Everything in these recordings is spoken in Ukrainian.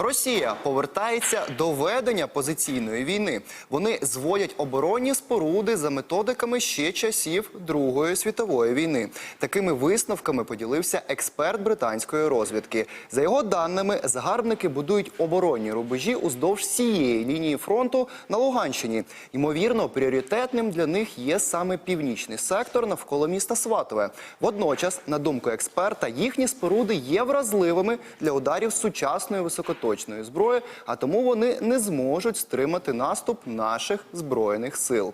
Росія повертається до ведення позиційної війни. Вони зводять оборонні споруди за методиками ще часів Другої світової війни. Такими висновками поділився експерт британської розвідки. За його даними, загарбники будують оборонні рубежі уздовж всієї лінії фронту на Луганщині. Ймовірно, пріоритетним для них є саме північний сектор навколо міста Сватове. Водночас, на думку експерта, їхні споруди є вразливими для ударів сучасної високоточної зброї, а тому вони не зможуть стримати наступ наших збройних сил.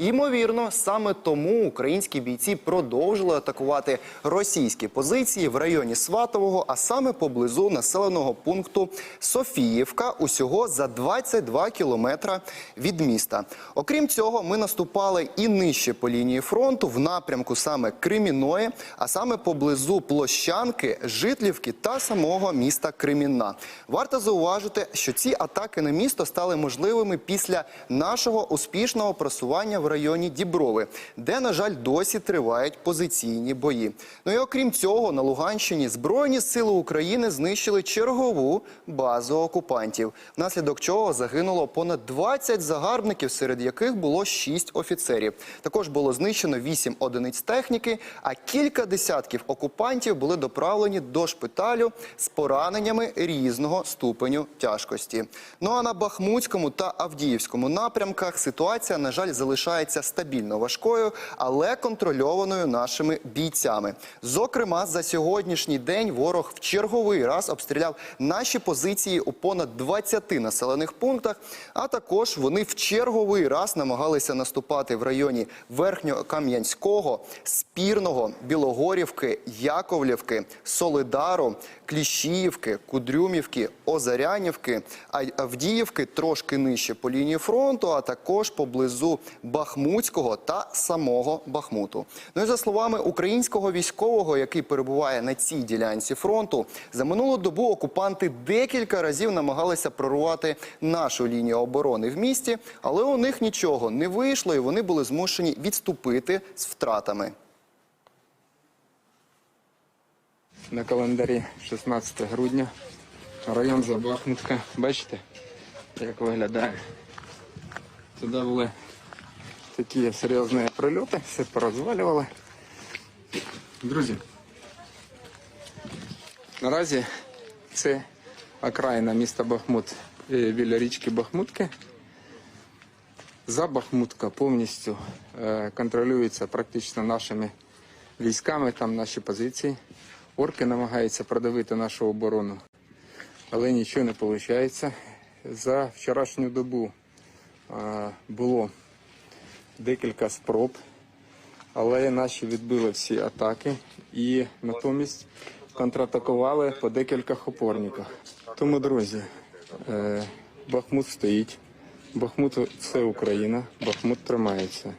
Ймовірно, саме тому українські бійці продовжили атакувати російські позиції в районі Сватового, а саме поблизу населеного пункту Софіївка, усього за 22 кілометра від міста. Окрім цього, ми наступали і нижче по лінії фронту в напрямку саме Креміної, а саме поблизу Площанки, Житлівки та самого міста Кремінна. Варто зауважити, що ці атаки на місто стали можливими після нашого успішного просування в районі Діброви, де, на жаль, досі тривають позиційні бої. Ну і окрім цього, на Луганщині Збройні сили України знищили чергову базу окупантів, внаслідок чого загинуло понад 20 загарбників, серед яких було 6 офіцерів. Також було знищено 8 одиниць техніки, а кілька десятків окупантів були доправлені до шпиталю з пораненнями різного ступеню тяжкості. Ну а на Бахмутському та Авдіївському напрямках ситуація, на жаль, залишається стабільно важкою, але контрольованою нашими бійцями. Зокрема, за сьогоднішній день ворог в черговий раз обстріляв наші позиції у понад 20 населених пунктах. А також вони в черговий раз намагалися наступати в районі Верхньокам'янського, Спірного, Білогорівки, Яковлівки, Солидару, Кліщіївки, Кудрюмівки, Озарянівки, Авдіївки трошки нижче по лінії фронту, а також поблизу Бахмутського та самого Бахмуту. Ну і за словами українського військового, який перебуває на цій ділянці фронту, за минулу добу окупанти декілька разів намагалися прорвати нашу лінію оборони в місті, але у них нічого не вийшло, і вони були змушені відступити з втратами. На календарі 16 грудня. Район Забахмутка. Бачите, як виглядає. Туди були такі серйозні прильоти, все порозвалювали. Друзі, наразі це окраїна міста Бахмут е, біля річки Бахмутки. За Бахмутка повністю е, контролюється практично нашими військами, там наші позиції. Орки намагаються продавити нашу оборону, але нічого не виходить. За вчорашню добу е, було декілька спроб, але наші відбили всі атаки і натомість контратакували по декількох опорниках. Тому, друзі, е, Бахмут стоїть. Бахмут це Україна, Бахмут тримається.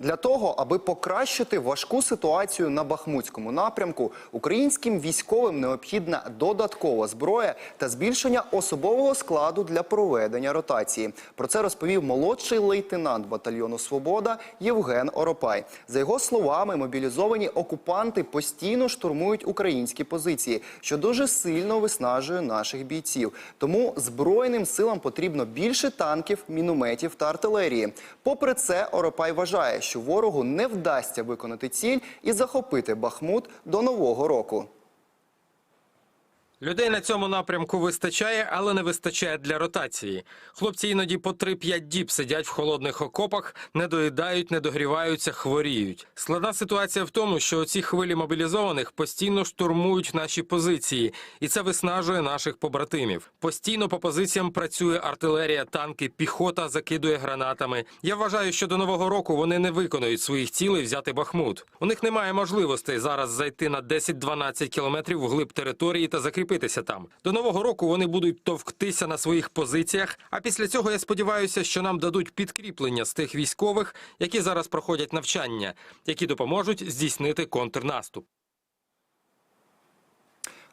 Для того, аби покращити важку ситуацію на Бахмутському напрямку, українським військовим необхідна додаткова зброя та збільшення особового складу для проведення ротації. Про це розповів молодший лейтенант батальйону Свобода Євген Оропай. За його словами, мобілізовані окупанти постійно штурмують українські позиції, що дуже сильно виснажує наших бійців. Тому збройним силам потрібно більше танків, мінометів та артилерії. Попри це, Оропай вважає, що ворогу не вдасться виконати ціль і захопити Бахмут до нового року. Людей на цьому напрямку вистачає, але не вистачає для ротації. Хлопці іноді по 3-5 діб сидять в холодних окопах, не доїдають, не догріваються, хворіють. Складна ситуація в тому, що ці хвилі мобілізованих постійно штурмують наші позиції, і це виснажує наших побратимів. Постійно по позиціям працює артилерія, танки, піхота закидує гранатами. Я вважаю, що до нового року вони не виконують своїх цілей взяти Бахмут. У них немає можливостей зараз зайти на 10-12 кілометрів вглиб території та закріпитися там. До нового року вони будуть товктися на своїх позиціях. А після цього я сподіваюся, що нам дадуть підкріплення з тих військових, які зараз проходять навчання, які допоможуть здійснити контрнаступ.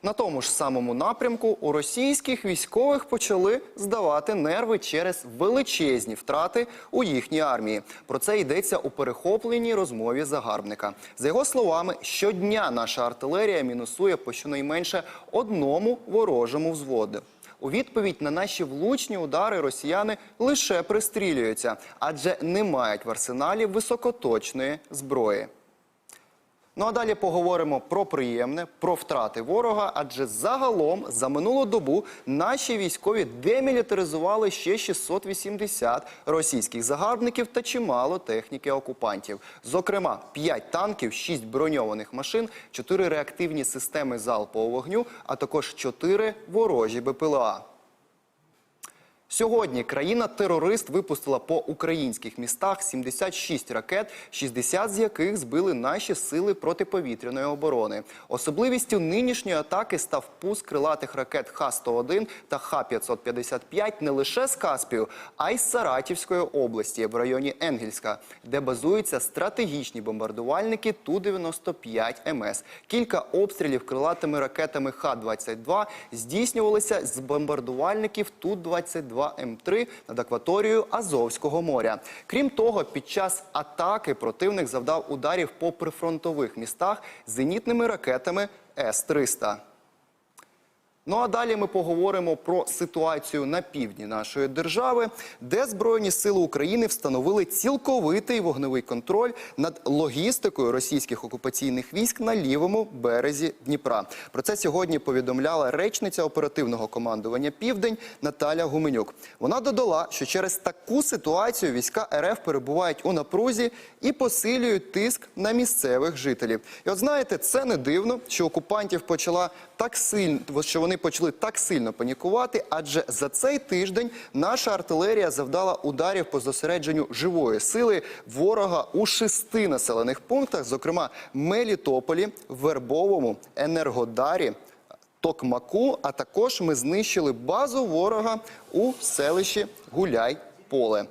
На тому ж самому напрямку у російських військових почали здавати нерви через величезні втрати у їхній армії. Про це йдеться у перехопленій розмові загарбника. За його словами, щодня наша артилерія мінусує по щонайменше одному ворожому взводу. У відповідь на наші влучні удари росіяни лише пристрілюються, адже не мають в арсеналі високоточної зброї. Ну а далі поговоримо про приємне, про втрати ворога. Адже загалом за минулу добу наші військові демілітаризували ще 680 російських загарбників та чимало техніки окупантів. Зокрема, 5 танків, 6 броньованих машин, 4 реактивні системи залпового вогню, а також 4 ворожі БПЛА. Сьогодні країна-терорист випустила по українських містах 76 ракет, 60 з яких збили наші сили протиповітряної оборони. Особливістю нинішньої атаки став пуск крилатих ракет Х-101 та Х-555 не лише з Каспію, а й з Саратівської області в районі Енгельська, де базуються стратегічні бомбардувальники Ту-95 МС. Кілька обстрілів крилатими ракетами Х-22 здійснювалися з бомбардувальників Ту-22 М3 над акваторією Азовського моря. Крім того, під час атаки противник завдав ударів по прифронтових містах зенітними ракетами С-300. Ну а далі ми поговоримо про ситуацію на півдні нашої держави, де Збройні сили України встановили цілковитий вогневий контроль над логістикою російських окупаційних військ на лівому березі Дніпра. Про це сьогодні повідомляла речниця оперативного командування Південь Наталя Гуменюк. Вона додала, що через таку ситуацію війська РФ перебувають у напрузі і посилюють тиск на місцевих жителів. І от знаєте, це не дивно, що окупантів почала так сильно, що вони почали так сильно панікувати, адже за цей тиждень наша артилерія завдала ударів по зосередженню живої сили ворога у шести населених пунктах, зокрема Мелітополі, Вербовому, Енергодарі. Токмаку, а також ми знищили базу ворога у селищі Гуляй Поле.